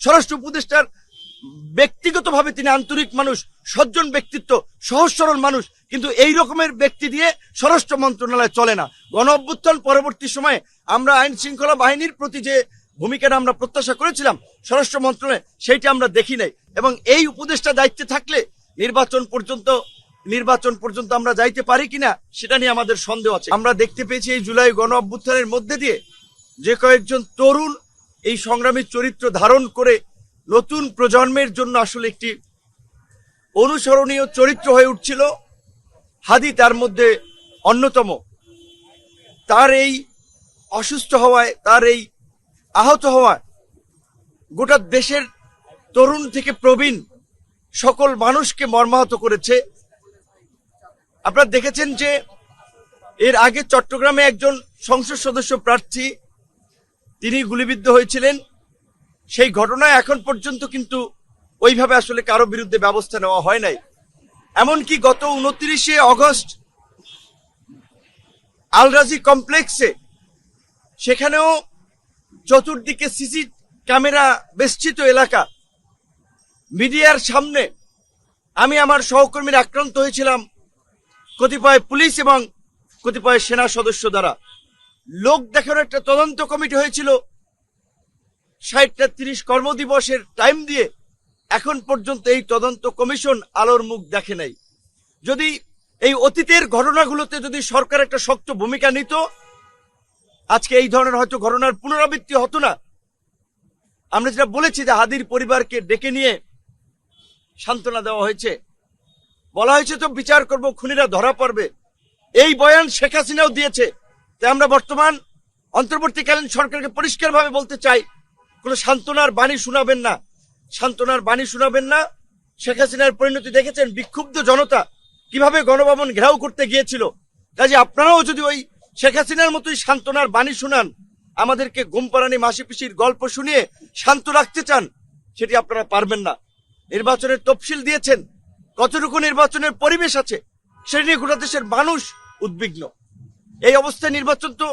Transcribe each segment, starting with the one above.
স্বরাষ্ট্র উপদেষ্টার ব্যক্তিগতভাবে তিনি আন্তরিক মানুষ, সজ্জন ব্যক্তিত্ব, সহজ সরল মানুষ, কিন্তু এই রকমের ব্যক্তি দিয়ে স্বরাষ্ট্র মন্ত্রণালয় চলে না। গণ অভ্যুত্থান পরবর্তী সময়ে আমরা আইন শৃঙ্খলা বাহিনীর প্রতি যে ভূমিকাটা আমরা প্রত্যাশা করেছিলাম, স্বরাষ্ট্র মন্ত্রণালয়, সেইটা আমরা দেখি নাই। এবং এই উপদেষ্টা দায়িত্বে থাকলে নির্বাচন পর্যন্ত নির্বাচন পর্যন্ত আমরা যাইতে পারি কিনা, সেটা নিয়ে আমাদের সন্দেহ আছে। আমরা দেখতে পেয়েছি এই জুলাই গণ অভ্যুত্থানের মধ্যে দিয়ে যে কয়েকজন তরুণ এই সংগ্রামের চরিত্র ধারণ করে নতুন প্রজন্মের জন্য আসলে একটি অনুসরণীয় চরিত্র হয়ে উঠছিল। হাদি তার মধ্যে অন্যতম। তার এই অসুস্থ হওয়ায়, তার এই আহত হওয়ায় গোটা দেশের তরুণ থেকে প্রবীণ সকল মানুষকে মর্মাহত করেছে। আপনারা দেখেছেন যে এর আগে চট্টগ্রামে একজন সংসদ সদস্য প্রার্থী তিনি গুলিবিদ্ধ হয়েছিলেন। সেই ঘটনায় এখন পর্যন্ত কিন্তু ওইভাবে আসলে কারও বিরুদ্ধে ব্যবস্থা নেওয়া হয় নাই। এমনকি গত উনত্রিশে অগস্ট আলরাজি কমপ্লেক্সে সেখানেও চতুর্দিকে সিসি ক্যামেরা বেষ্টিত এলাকা। মিডিয়ার সামনে আমি আমার সহকর্মীর আক্রান্ত হয়েছিলাম কতিপয় পুলিশ এবং কতিপয় সেনা সদস্য দ্বারা। লোক দেখানোর একটা তদন্ত কমিটি হয়েছিল। ষাটটা তিরিশ কর্মদিবসের টাইম দিয়ে এখন পর্যন্ত এই তদন্ত কমিশন আলোর মুখ দেখে নাই। যদি এই অতীতের ঘটনাগুলোতে যদি সরকার একটা শক্ত ভূমিকা নিত, আজকে এই ধরনের হয়তো ঘটনার পুনরাবৃত্তি হতো না। আমরা যেটা বলেছি যে হাদির পরিবারকে ডেকে নিয়ে সান্ত্বনা দেওয়া হয়েছে। বলা হয়েছে তো বিচার করব, খুনিরা ধরা পড়বে। এই বয়ান শেখ হাসিনাও দিয়েছে। তাই আমরা বর্তমান অন্তর্বর্তীকালীন সরকারকে পরিষ্কারভাবে বলতে চাই, কোনো সান্ত্বনার বাণী শোনাবেন না। সান্ত্বনার বাণী শোনাবেন না। শেখ হাসিনার পরিণতি দেখেছেন বিক্ষুব্ধ জনতা কীভাবে গণভবন ঘেরাও করতে গিয়েছিল। কাজে আপনারাও যদি ওই শেখ হাসিনার মতোই সান্ত্বনার বাণী শুনান, আমাদেরকে ঘুমপাড়ানি মাসি পিসির গল্প শুনিয়ে শান্ত রাখতে চান, সেটি আপনারা পারবেন না। নির্বাচনের তফসিল দিয়েছেন। কতটুকু নির্বাচনের পরিবেশ আছে, সেটা নিয়ে গোটা দেশের মানুষ উদ্বিগ্ন। এই অবস্থায় নির্বাচন তো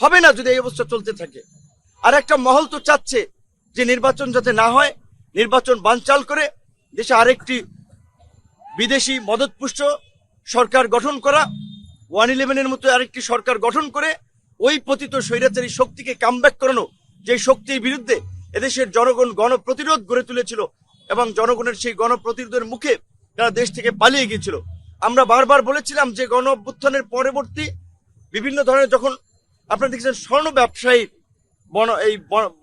হবে না যদি এই অবস্থা চলতে থাকে। আর একটা মহল তো চাচ্ছে যে নির্বাচন যাতে না হয়, নির্বাচন বানচাল করে দেশে আরেকটি বিদেশি মদতপুষ্ট সরকার গঠন করা, ওয়ান ইলেভেনের মতো আরেকটি সরকার গঠন করে ওই পতিত স্বৈরাচারী শক্তিকে কামব্যাক করানো, যে শক্তির বিরুদ্ধে এদেশের জনগণ গণপ্রতিরোধ গড়ে তুলেছিল এবং জনগণের সেই গণপ্রতিরোধের মুখে তারা দেশ থেকে পালিয়ে গিয়েছিল। আমরা বারবার বলেছিলাম যে গণ পরবর্তী বিভিন্ন ধরনের যখন আপনারা দেখছেন স্বর্ণ ব্যবসায়ী বন, এই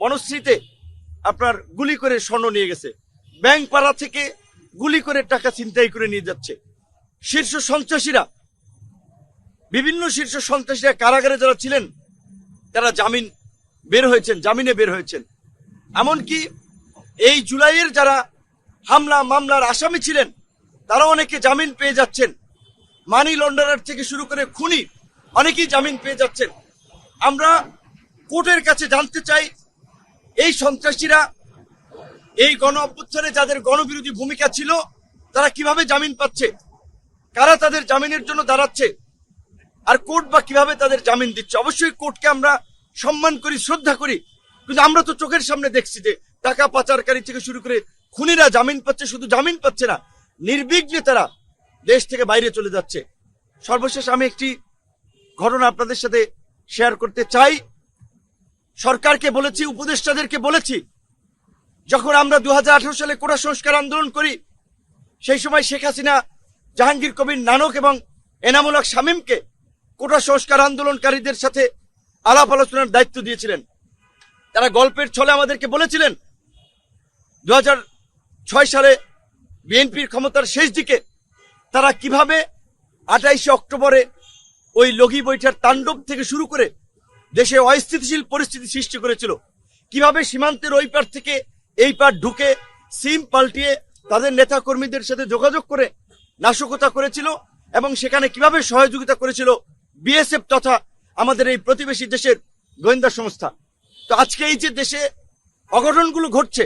বনশ্রীতে আপনার গুলি করে স্বর্ণ নিয়ে গেছে। ব্যাংক পাড়া থেকে গুলি করে টাকা ছিনতাই করে নিয়ে যাচ্ছে। শীর্ষ সন্ত্রাসীরা, বিভিন্ন শীর্ষ সন্ত্রাসীরা কারাগারে যারা ছিলেন, তারা জামিন বের হয়েছেন, জামিনে বের হয়েছেন। এমনকি এই জুলাইয়ের যারা হামলা মামলার আসামি ছিলেন তারা অনেকে জামিন পেয়ে যাচ্ছেন। মানি লন্ডারার থেকে শুরু করে খুনি অনেকেই জামিন পেয়ে যাচ্ছেন। আমরা কোর্টের কাছে জানতে চাই, এই সন্ত্রাসীরা এই গণ অভ্যুত্থানে যাদের গণবিরোধী ভূমিকা ছিল, তারা কীভাবে জামিন পাচ্ছে? কারা তাদের জামিনের জন্য দাঁড়াচ্ছে? আর কোর্ট বা কীভাবে তাদের জামিন দিচ্ছে? অবশ্যই কোর্টকে আমরা সম্মান করি, শ্রদ্ধা করি। কিন্তু আমরা তো চোখের সামনে দেখছি যে টাকা পাচারকারী থেকে শুরু করে খুনিরা জামিন পাচ্ছে, শুধু জামিন পাচ্ছে না, নির্বিঘ্নে তারা দেশ থেকে বাইরে চলে যাচ্ছে। সর্বশেষ আমি একটি ঘটনা আপনাদের সাথে শেয়ার করতে চাই। সরকারকে বলেছি, উপদেষ্টাদেরকে বলেছি, যখন আমরা দু হাজার আঠেরো সালে কোটা সংস্কার আন্দোলন করি, সেই সময় শেখ হাসিনা, জাহাঙ্গীর কবির নানক এবং এনামুল হক শামীমকে কোটা সংস্কার আন্দোলনকারীদের সাথে আলাপ আলোচনার দায়িত্ব দিয়েছিলেন। তারা গল্পের ছলে আমাদেরকে বলেছিলেন দু সালে বিএনপির ক্ষমতার শেষ দিকে তারা কীভাবে আঠাইশে অক্টোবরে ওই লগি বৈঠার তাণ্ডব থেকে শুরু করে দেশে অস্থিতিশীল পরিস্থিতি সৃষ্টি করেছিল। কীভাবে সীমান্তের ওই পার থেকে এই পার ঢুকে সিম পাল্টিয়ে তাদের নেতা কর্মীদের সাথে যোগাযোগ করে নাশকতা করেছিল এবং সেখানে কীভাবে সহযোগিতা করেছিল বিএসএফ তথা আমাদের এই প্রতিবেশী দেশের গোয়েন্দা সংস্থা। তো আজকে এই যে দেশে অঘটনগুলো ঘটছে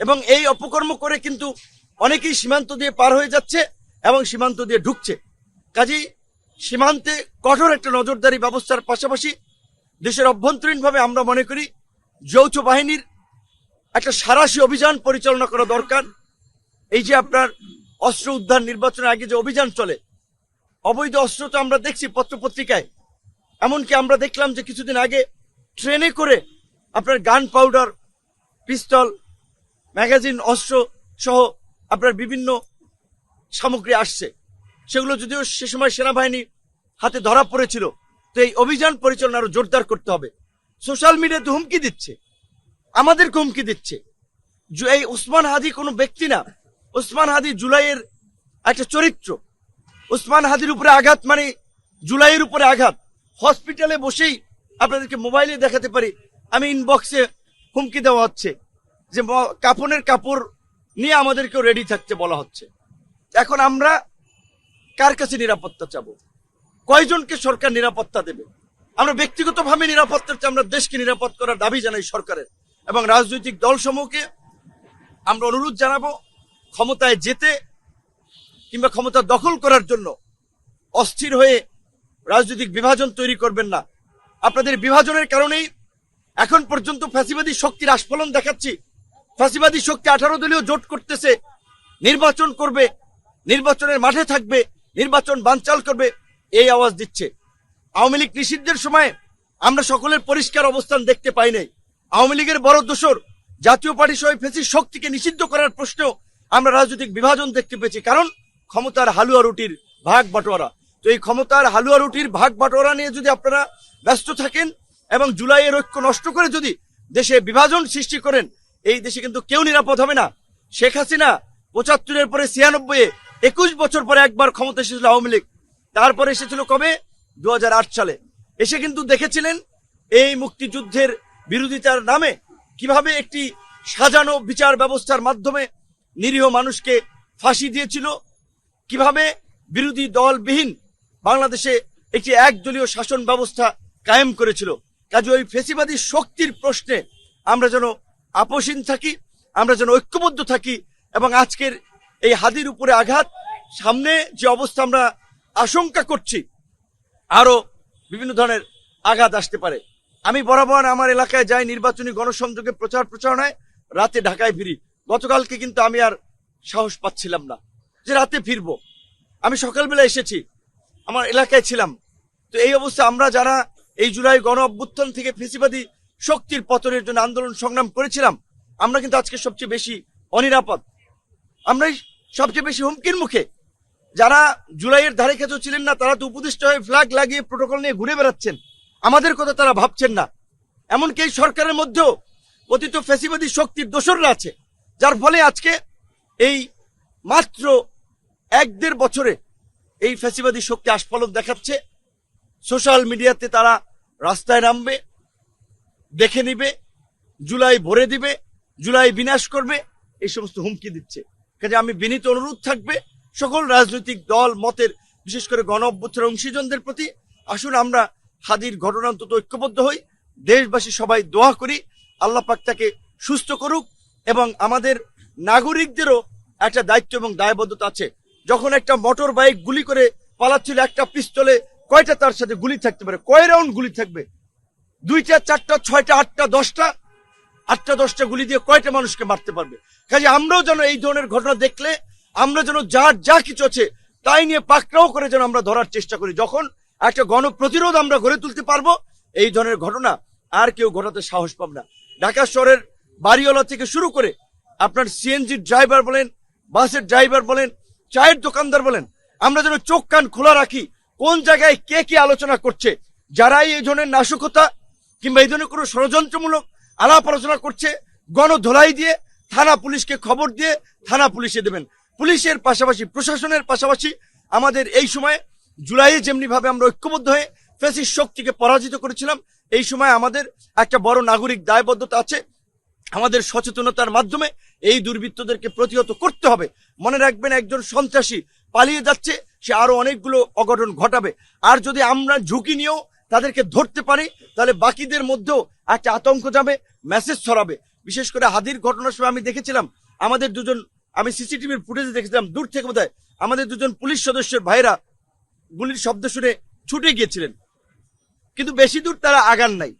এবং এই অপকর্ম করে কিন্তু অনেকেই সীমান্ত দিয়ে পার হয়ে যাচ্ছে এবং সীমান্ত দিয়ে ঢুকছে। কাজেই সীমান্তে কঠোর একটা নজরদারি ব্যবস্থার পাশাপাশি দেশের অভ্যন্তরীণভাবে আমরা মনে করি যৌথ বাহিনীর একটা সারাশি অভিযান পরিচালনা করা দরকার। এই যে আপনার অস্ত্র উদ্ধার নির্বাচনের আগে যে অভিযান চলে, অবৈধ অস্ত্র তো আমরা দেখছি পত্রপত্রিকায়। এমনকি আমরা দেখলাম যে কিছুদিন আগে ট্রেনে করে আপনার গান পাউডার পিস্তল, ম্যাগাজিন, অস্ত্র সহ আপনার বিভিন্ন সামগ্রী আসছে। সেগুলো যদিও সে সময় সেনাবাহিনী হাতে ধরা পড়েছিল, তো এই অভিযান পরিচালনা আরও জোরদার করতে হবে। সোশ্যাল মিডিয়াতে হুমকি দিচ্ছে, আমাদেরকে হুমকি দিচ্ছে। এই ওসমান হাদি কোনো ব্যক্তি না। ওসমান হাদি জুলাইয়ের একটা চরিত্র। ওসমান হাদির উপরে আঘাত মানে জুলাইয়ের উপরে আঘাত। হসপিটালে বসেই আপনাদেরকে মোবাইলে দেখাতে পারি, আমি ইনবক্সে হুমকি দেওয়া হচ্ছে যে কাপনের কাপড় নিয়ে আমাদেরকেও রেডি থাকতে বলা হচ্ছে। এখন আমরা কার কাছে নিরাপত্তা চাবো? কয়জনকে সরকার নিরাপত্তা দেবে? আমরা ব্যক্তিগতভাবে নিরাপত্তা আমরা দেশকে নিরাপদ করার দাবি জানাই সরকারের। এবং রাজনৈতিক দলসমূহকে আমরা অনুরোধ জানাব, ক্ষমতায় যেতে কিংবা ক্ষমতা দখল করার জন্য অস্থির হয়ে রাজনৈতিক বিভাজন তৈরি করবেন না। আপনাদের বিভাজনের কারণেই এখন পর্যন্ত ফ্যাসিবাদী শক্তির আস্ফলন দেখাচ্ছি। ফ্যাসিবাদী শক্তি আঠারো দলীয় জোট করতেছে, নির্বাচন করবে, নির্বাচনের মাঠে থাকবে নির্বাচন বানচাল করবে, এই আওয়াজ দিচ্ছে। আওয়ামী লীগ নিষিদ্ধের সময় আমরা সকলের পরিষ্কার অবস্থান দেখতে পাই নাই। আওয়ামী লীগের বড় দোষর জাতীয় পার্টি সহ ফেসির শক্তিকে নিষিদ্ধ করার প্রশ্নেও আমরা রাজনৈতিক বিভাজন দেখতে পেয়েছি, কারণ ক্ষমতার হালুয়া রুটির ভাগ বাটোয়ারা। তো এই ক্ষমতার হালুয়া রুটির ভাগ বাটোয়ারা নিয়ে যদি আপনারা ব্যস্ত থাকেন এবং জুলাইয়ের ঐক্য নষ্ট করে যদি দেশে বিভাজন সৃষ্টি করেন, এই দেশে কিন্তু কেউ নিরাপদ হবে না। শেখ হাসিনা পঁচাত্তরের পরে ছিয়ানব্বই একুশ বছর পরে একবার ক্ষমতা এসেছিল আওয়ামী লীগ। তারপরে এসেছিল কবে? দু হাজার আট সালে। এসে কিন্তু দেখেছিলেন এই মুক্তিযুদ্ধের বিরোধিতার নামে কীভাবে একটি সাজানো বিচার ব্যবস্থার মাধ্যমে নিরীহ মানুষকে ফাঁসি দিয়েছিল, কীভাবে বিরোধী দলবিহীন বাংলাদেশে একটি একদলীয় শাসন ব্যবস্থা কায়েম করেছিল। কাজে ওই ফেসিবাদী শক্তির প্রশ্নে আমরা যেন আপোষহীন থাকি, আমরা যেন ঐক্যবদ্ধ থাকি এবং আজকের এই হাদির উপরে আঘাত, সামনে যে অবস্থা আমরা আশঙ্কা করছি আরও বিভিন্ন ধরনের আঘাত আসতে পারে। আমি বরাবর আমার এলাকায় যাই নির্বাচনী গণসংযোগে প্রচার প্রচারণায়, রাতে ঢাকায় ফিরি। গতকালকে কিন্তু আমি আর সাহস পাচ্ছিলাম না যে রাতে ফিরবো। আমি সকালবেলা এসেছি, আমার এলাকায় ছিলাম। তো এই অবস্থা আমরা যারা এই জুলাই গণ অভ্যুত্থান থেকে ফেসিবাদী শক্তির পতনের জন্য আন্দোলন সংগ্রাম করেছিলাম, আমরা কিন্তু আজকে সবচেয়ে বেশি অনিরাপদ। আমরাই সবচেয়ে বেশি হুমকির মুখে। যারা জুলাইয়ের ধারে কাছেও ছিলেন না, তারা তো উপদেষ্টা হয়ে ফ্ল্যাগ লাগিয়ে প্রোটোকল নিয়ে ঘুরে বেড়াচ্ছেন। আমাদের কথা তারা ভাবছেন না। এমনকি এই সরকারের মধ্যেও অতীত ফেসিবাদী শক্তির দোসররা আছে, যার ফলে আজকে এই মাত্র এক দেড় বছরে এই ফেসিবাদী শক্তি আস্ফলন দেখাচ্ছে। সোশ্যাল মিডিয়াতে তারা রাস্তায় নামবে, দেখে নিবে, জুলাই ভরে দিবে, জুলাই বিনাশ করবে, এই সমস্ত হুমকি দিচ্ছে। কাজে আমি বিনীত অনুরোধ থাকবে, সকল রাজনৈতিক দল, মতের, বিশেষ করে গণ অভ্যুত্থানের অংশীজনদের প্রতি আসুন আমরা হাদির ঘটনা অন্তত ঐক্যবদ্ধ হই, দেশবাসী সবাই দোয়া করি, আল্লাহ পাক তাকে সুস্থ করুক এবং আমাদের নাগরিকদেরও একটা দায়িত্ব এবং দায়বদ্ধতা আছে। যখন একটা মোটর বাইক গুলি করে পালাচ্ছিল, একটা পিস্তলে কয়টা তার সাথে গুলি থাকতে পারে? কয় রাউন্ড গুলি থাকবে? দুইটা, চারটা, ছয়টা, আটটা, দশটা? আটটা, দশটা গুলি দিয়ে কয়টা মানুষকে মারতে পারবে? কাজে আমরাও যেন এই ধরনের ঘটনা দেখলে, আমরা যেন যার যা কিছু আছে তাই নিয়ে পাকড়াও করে যেন আমরা ধরার চেষ্টা করি। যখন একটা গণপ্রতিরোধ আমরা গড়ে তুলতে পারব, এই ধরনের ঘটনা আর কেউ ঘটাতে সাহস পাব না। ঢাকা শহরের বাড়িওয়ালা থেকে শুরু করে আপনার সিএনজির ড্রাইভার বলেন, বাসের ড্রাইভার বলেন, চায়ের দোকানদার বলেন, আমরা যেন চোখ কান খোলা রাখি কোন জায়গায় কে কি আলোচনা করছে। যারাই এই ধরনের নাশকতা কিংবা এই ধরনের কোনো ষড়যন্ত্রমূলক আলাপ আলোচনা করছে, গণধোলাই দিয়ে থানা পুলিশকে খবর দিয়ে থানা পুলিশে দেবেন। পুলিশের পাশাপাশি, প্রশাসনের পাশাপাশি আমাদের এই সময় জুলাইয়ে যেমনি ভাবে আমরা ঐক্যবদ্ধ হয়ে ফেসিস শক্তিকে পরাজিত করেছিলাম, এই সময় আমাদের একটা বড় নাগরিক দায়বদ্ধতা আছে। আমাদের সচেতনতার মাধ্যমে এই দুর্বৃত্তদেরকে প্রতিহত করতে হবে। মনে রাখবেন একজন সন্ত্রাসী পালিয়ে যাচ্ছে, সে আরও অনেকগুলো অঘটন ঘটাবে। আর যদি আমরা ঝুঁকি নিয়েও তাদেরকে ধরতে পারি, তাহলে বাকিদের মধ্যেও একটা আতঙ্ক যাবে মেসেজ ছড়াবে। বিশেষ করে হাদির ঘটনার সময় আমি দেখেছিলাম, আমাদের দুজন, আমি সিসিটিভির ফুটেজে দেখেছিলাম, দূর থেকে বোধহয় আমাদের দুজন পুলিশ সদস্যের ভাইরা গুলির শব্দ শুনে ছুটে গিয়েছিলেন। কিন্তু বেশি দূর তারা আগান নাই।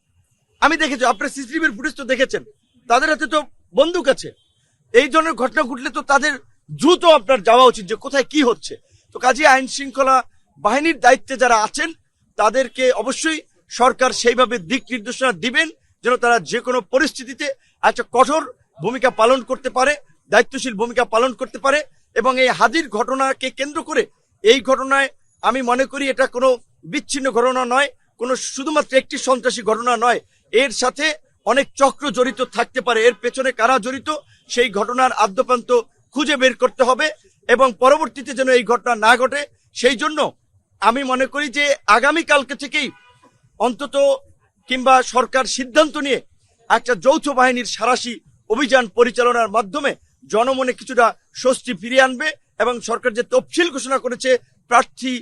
আমি দেখেছি, আপনার সিসিটিভির ফুটেজ তো দেখেছেন, তাদের হাতে তো বন্দুক আছে। এই ধরনের ঘটনা ঘটলে তো তাদের দ্রুত আপনার যাওয়া উচিত যে কোথায় কি হচ্ছে। তো কাজে আইন শৃঙ্খলা বাহিনীর দায়িত্বে যারা আছেন তাদেরকে অবশ্যই সরকার সেইভাবে দিক নির্দেশনা দিবেন যেন তারা যে কোনো পরিস্থিতিতে একটা কঠোর ভূমিকা পালন করতে পারে, দায়িত্বশীল ভূমিকা পালন করতে পারে এবং এই হাদির ঘটনাকে কেন্দ্র করে এই ঘটনায় আমি মনে করি এটা কোনো বিচ্ছিন্ন ঘটনা নয়, কোনো শুধুমাত্র একটি সন্ত্রাসী ঘটনা নয়। এর সাথে অনেক চক্র জড়িত থাকতে পারে। এর পেছনে কারা জড়িত সেই ঘটনার আদ্যপ্রান্ত খুঁজে বের করতে হবে এবং পরবর্তীতে যেন এই ঘটনা না ঘটে, সেই জন্য আমি মনে করি যে আগামী কালকে থেকেই অন্তত কিংবা সরকার সিদ্ধান্ত নিয়ে একটা যৌথ বাহিনীর সারাশি অভিযান পরিচালনার মাধ্যমে জনমনে কিছুটা স্বস্তি ফিরিয়ে আনবে এবং সরকার যে তফসিল ঘোষণা করেছে, প্রার্থী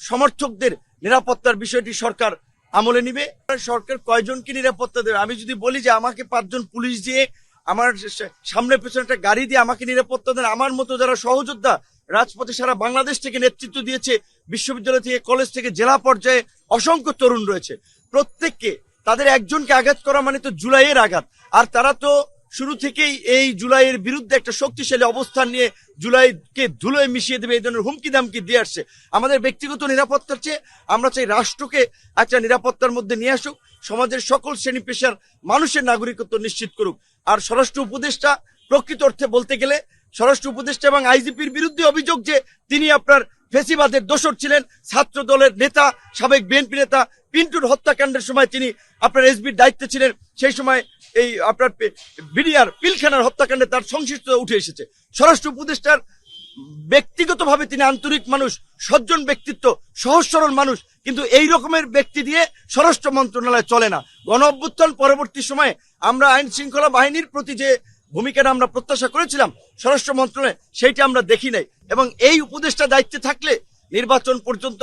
সমর্থকদের নিরাপত্তার বিষয়টি সরকার আমলে নিবে। সরকার কয়জনকে নিরাপত্তা দেবে? আমি যদি বলি যে আমাকে পাঁচজন পুলিশ দিয়ে, আমার সামনে পেছনে একটা গাড়ি দিয়ে আমাকে নিরাপত্তা দেন, আমার মতো যারা সহযোদ্ধা রাজপথে সারা বাংলাদেশ থেকে নেতৃত্ব দিয়েছে, বিশ্ববিদ্যালয় থেকে কলেজ থেকে জেলা পর্যায়ে অসংখ্য তরুণ রয়েছে। প্রত্যেককে, তাদের একজনকে আঘাত করা মানে তো জুলাইয়ের আঘাত। আর তারা তো শুরু থেকেই এই জুলাইয়ের বিরুদ্ধে একটা শক্তিশালী অবস্থান নিয়ে জুলাইকে ধুলোয় মিশিয়ে দেবে, এই ধরনের হুমকি দামকি দিয়ে আসছে। আমাদের ব্যক্তিগত নিরাপত্তার চেয়ে আমরা চাই রাষ্ট্রকে একটা নিরাপত্তার মধ্যে নিয়ে আসুক, সমাজের সকল শ্রেণি পেশার মানুষের নাগরিকত্ব নিশ্চিত করুক। আর স্বরাষ্ট্র উপদেষ্টা প্রকৃত অর্থে বলতে গেলে স্বরাষ্ট্র উপদেষ্টা এবং আইজিপির বিরুদ্ধে অভিযোগ যে তিনি আপনার ফেসিবাদের দোষর ছিলেন। ছাত্র দলের নেতা, সাবেক বিএনপি নেতা পিন্টুর হত্যাকাণ্ডের সময় তিনি আপনার এসবির দায়িত্বে ছিলেন। সেই সময় এই আপনার বিডিআর পিলখানার হত্যাকাণ্ডে তার সংশ্লিষ্টতা উঠে এসেছে। স্বরাষ্ট্র উপদেষ্টার ব্যক্তিগতভাবে তিনি আন্তরিক মানুষ, সজ্জন ব্যক্তিত্ব, সহজ সরল মানুষ, কিন্তু এই রকমের ব্যক্তি দিয়ে স্বরাষ্ট্র মন্ত্রণালয় চলে না। গণ অভ্যুত্থান পরবর্তী সময়ে আমরা আইন শৃঙ্খলা বাহিনীর প্রতি যে ভূমিকাটা আমরা প্রত্যাশা করেছিলাম, স্বরাষ্ট্র মন্ত্রণালয়ে সেইটা আমরা দেখি নাই। এবং এই উপদেষ্টা দায়িত্বে থাকলে নির্বাচন পর্যন্ত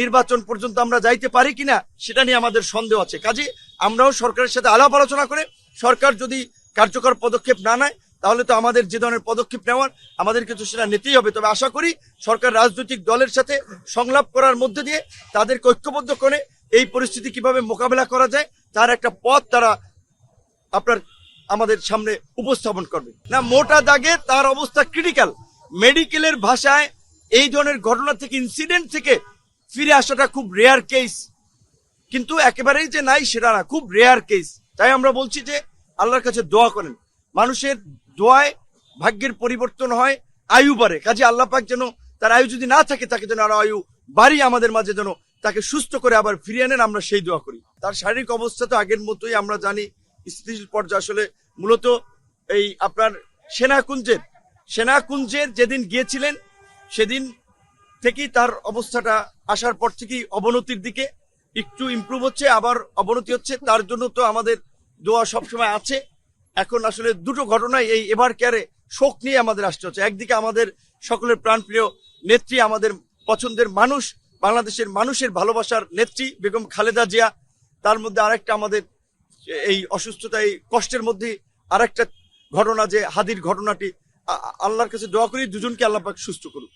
নির্বাচন পর্যন্ত আমরা যাইতে পারি কিনা সেটা নিয়ে আমাদের সন্দেহ আছে। কাজে আমরাও সরকারের সাথে আলাপ আলোচনা করে সরকার যদি কার্যকর পদক্ষেপ না নেয়, তাহলে তো আমাদের যে ধরনের পদক্ষেপ নেওয়ার, আমাদের কিছু সেটা নিতেই হবে। তবে আশা করি সরকার রাজনৈতিক দলের সাথে সংলাপ করার মধ্যে দিয়ে তাদের ঐক্যবদ্ধ করে এই পরিস্থিতি কীভাবে মোকাবেলা করা যায়, তার একটা পথ তারা আপনার আমাদের সামনে উপস্থাপন করবে। না, মোটা দাগে তার অবস্থা ক্রিটিক্যাল মেডিকেলের ভাষায় এই ধরনের ঘটনা থেকে ইনসিডেন্ট থেকে ফিরে আসাটা খুব রেয়ার কেস কিন্তু একেবারেই যে নাই সেটা না, খুব রেয়ার কেস তাই আমরা বলছি যে আল্লাহর কাছে দোয়া করেন। মানুষের দোয়ায় ভাগ্যের পরিবর্তন হয়, আয়ু বাড়ে। কাজে আল্লাহ পাক যেন তার আয়ু যদি না থাকে, তাকে যেন আরও আয়ু বাড়ি আমাদের মাঝে যেন তাকে সুস্থ করে আবার ফিরিয়ে আনেন, আমরা সেই দোয়া করি। তার শারীরিক অবস্থা তো আগের মতোই, আমরা জানি স্থিতিশীল পর্যায়ে আসলে মূলত এই আপনার সেনাকুঞ্জের সেনাকুঞ্জের যেদিন গিয়েছিলেন, সেদিন থেকেই তার অবস্থাটা আসার পর থেকেই অবনতির দিকে একটু ইমপ্রুভ হচ্ছে, আবার অবনতি হচ্ছে। তার জন্য তো আমাদের দোয়া সবসময় আছে। এখন আসলে দুটো ঘটনায় এই এবার কেয়ারে শোক নিয়ে আমাদের আসতে হচ্ছে। একদিকে আমাদের সকলের প্রাণপ্রিয় নেত্রী, আমাদের পছন্দের মানুষ, বাংলাদেশের মানুষের ভালোবাসার নেত্রী বেগম খালেদা জিয়া। তার মধ্যে আরেকটা আমাদের এই অসুস্থতা এই কষ্টের মধ্যে আরেকটা ঘটনা যে হাদির ঘটনাটি আল্লাহর কাছে দোয়া করি দুজনকে আল্লাহ সুস্থ করুক।